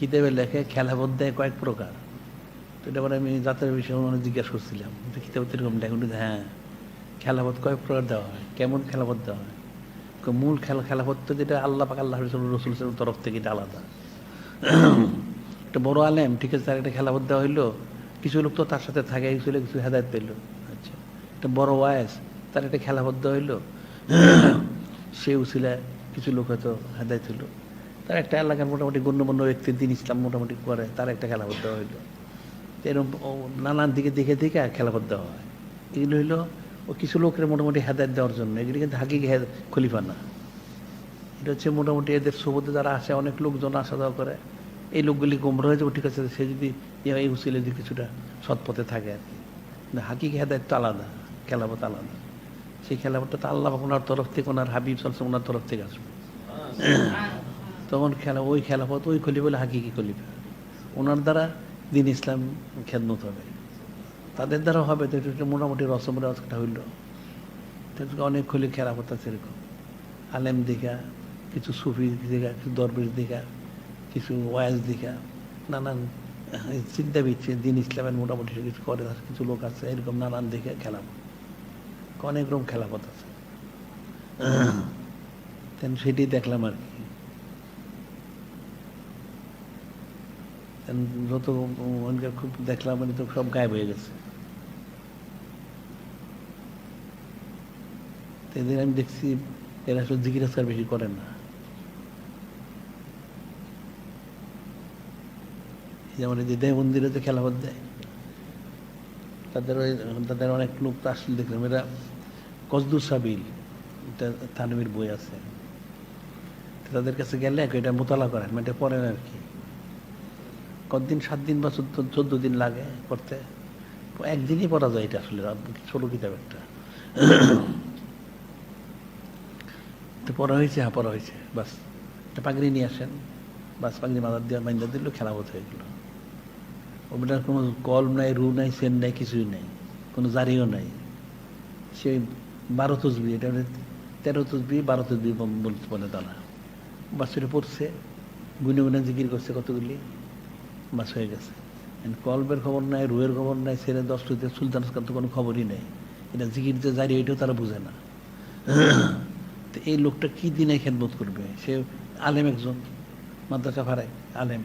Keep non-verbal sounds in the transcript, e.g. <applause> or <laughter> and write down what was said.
কিতাবে লেখে খেলাবোধ দেয় কয়েক প্রকার। তো এটা আমি যাত্রার বিষয়ে অনেক জিজ্ঞাসা করছিলাম। কিতাব এরকম লেখা। উনি, হ্যাঁ খেলাবোধ কয়েক প্রকার দেওয়া হয়। কেমন খেলাবোধ দেওয়া হয়? মূল খেলা খেলাবোধ তো যেটা আল্লাহ পাক আল্লাহ রসুল তরফ থেকে এটা আলাদা। <clears throat> একটা বড় আলেম ঠিক আছে তার একটা খেলাবোধ দেওয়া হইল। কিছু লোক তো তার সাথে থাকে কিছু লোক কিছু হেদায়ত পেল। আচ্ছা একটা বড় ওয়াইস তার একটা খেলাবোধ দেওয়া হইল। <clears throat> সে উচিলায় কিছু লোক হয়তো হেদায়ত হইল। তার একটা এলাকার মোটামুটি গণ্যমান্য ব্যক্তির দিন ইসলাম মোটামুটি করে, তার একটা খেলাবোধ দেওয়া হইল। এরকম নানান দিকে দেখে দেখে খেলাবোধ দেওয়া হয়। এগুলো হইল ও কিছু লোকের মোটামুটি হেদায়ত দেওয়ার জন্য। এগুলি কিন্তু হেদ- খলিফা না। এটা হচ্ছে মোটামুটি এদের সুবোধে যারা আসে, অনেক লোকজন আসা যাওয়া করে। এই লোকগুলি গোমরা হয়ে যাবে, ঠিক আছে, সে যদি এই উচিলে যদি কিছুটা সৎপথে থাকে আর কি। কিন্তু হাকিকে হেদায়ত তো আলাদা খেলাপথ আলাদা। সেই খেলাপথটা তো আল্লাহ ওনার তরফ থেকে, ওনার হাবিব সালসে ওনার তরফ থেকে আসবে। তখন খেলা ওই খেলাপথ ওই খলিফা বলে হাকিকি খলিফা। ওনার দ্বারা দিন ইসলাম খেদমত হবে। তাদের দ্বারা হবে তো এটা একটা মোটামুটি রসম রেওয়াজটা হইল। অনেক খলি খেলাপথ আছে এরকম। আলেম দিঘা কিছু সুফি দিঘা কিছু দরবেশ দিঘা কিছু ওয়াজ দিঘা নানান চিন্তা বিচ্ছে দিন ইসলামের মোটামুটি কিছু করে কিছু লোক আছে এরকম নানান দিকে খেলাপথ অনেক রকম খেলাপথ আছে। সেটি দেখলাম আর কি। যত খুব দেখলাম মানে তো সব গায়েব হয়ে গেছে। তো এদের আমি দেখছি, এরা আসলে জিকির আজকার বেশি করেন না। যেমন এই যে মন্দিরে যে খেলাপথ দেয়, তাদের ওই, তাদের অনেক লোক তো আসলে দেখলাম, এরা কসদুর সাবিল, এটা থানবির বই আছে। তাদের কাছে গেলে এটা মোতালা করেন মানে এটা পড়েন আর কি। কতদিন? সাত দিন বা চোদ্দ চোদ্দ দিন লাগে করতে একদিনই পড়া যায় এটা আসলে ছোট কিতাব একটা। তো পড়া হয়েছে হ্যাঁ পড়া হয়েছে, বাস। একটা পাগড়ি নিয়ে আসেন, বাস পাগড়ি মাদার দিয়ে মাইন্দা দিল খেলাবোধ হয়ে গেল। ওটার কোনো কল নাই, রু নাই, সেন নাই, কিছুই নাই, কোনো জারিও নাই। সে বারো তসবি, এটা তেরো তসবি, বারো তসবি বলতে বলে তারা। বাস এটা পড়ছে, গুনে গুনে জিকির করছে কতগুলি? বাস হয়ে গেছে। কল্পের খবর নাই, রুয়ের খবর নাই ছেলে দশ টুতে সুলতান তো কোনো খবরই নেই। এটা জিকির যে জারি এটাও তারা বুঝে না। তো এই লোকটা কি দিনে খেদমত করবে? সে আলেম একজন, মাদ্রাসা ভাড়ায় আলেম।